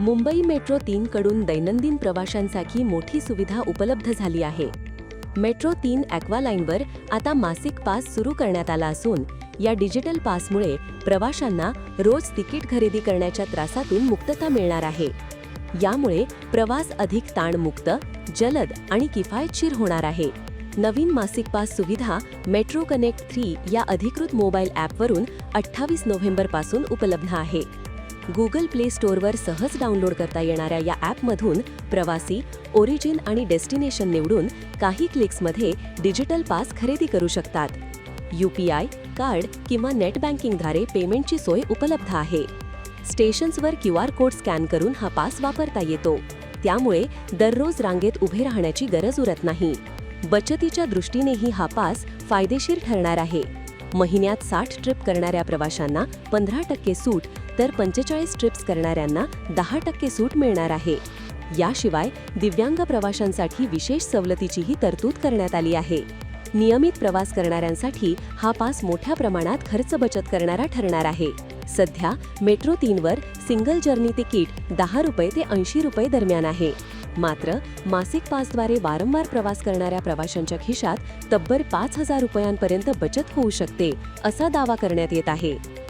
Mumbai metro तीन कडून दैनंदिन प्रवाशांसाठी मोठी सुविधा उपलब्ध झाली आहे. मेट्रो तीन ॲक्वालाईनवर आता मासिक पास सुरू करण्यात आला असून या डिजिटल पासमुळे प्रवाशांना रोज तिकीट खरेदी करण्याच्या त्रासातून मुक्तता मिळणार आहे. यामुळे प्रवास अधिक ताणमुक्त जलद आणि किफायतशीर होणार आहे. नवीन मासिक पास सुविधा मेट्रो कनेक्ट थ्री या अधिकृत मोबाईल ॲपवरून अठ्ठावीस नोव्हेंबरपासून उपलब्ध आहे. गुगल प्ले स्टोअरवर सहज डाउनलोड करता येणाऱ्या या ॲपमधून प्रवासी ओरिजिन आणि डेस्टिनेशन निवडून काही क्लिक्समध्ये डिजिटल पास खरेदी करू शकतात. यू पी आय कार्ड किंवा नेट बँकिंगद्वारे पेमेंटची सोय उपलब्ध आहे. स्टेशन्सवर क्यू आर कोड स्कॅन करून हा पास वापरता येतो. त्यामुळे दररोज रांगेत उभे राहण्याची गरज उरत नाही. बचतीच्या दृष्टीनेही हा पास फायदेशीर ठरणार आहे. महिन्यात साठ ट्रिप करणाऱ्या प्रवाशांना पंधरा टक्के सूट तर पंचेचाळीस ट्रिप्स करणाऱ्यांना दहा टक्के सूट मिळणार आहे. याशिवाय दिव्यांग प्रवाशांसाठी विशेष सवलतीचीही तरतूद करण्यात आली आहे. नियमित प्रवास करणाऱ्यांसाठी हा पास मोठ्या प्रमाणात खर्च बचत करणारा ठरणार आहे. सध्या मेट्रो तीनवर सिंगल जर्नी तिकीट दहा रुपये ते ऐंशी रुपये दरम्यान आहे. मात्र मासिक पासद्वारे वारंवार प्रवास करणाऱ्या प्रवाशांच्या खिशात तब्बल पाच हजार रुपयांपर्यंत बचत होऊ शकते असा दावा करण्यात येत आहे.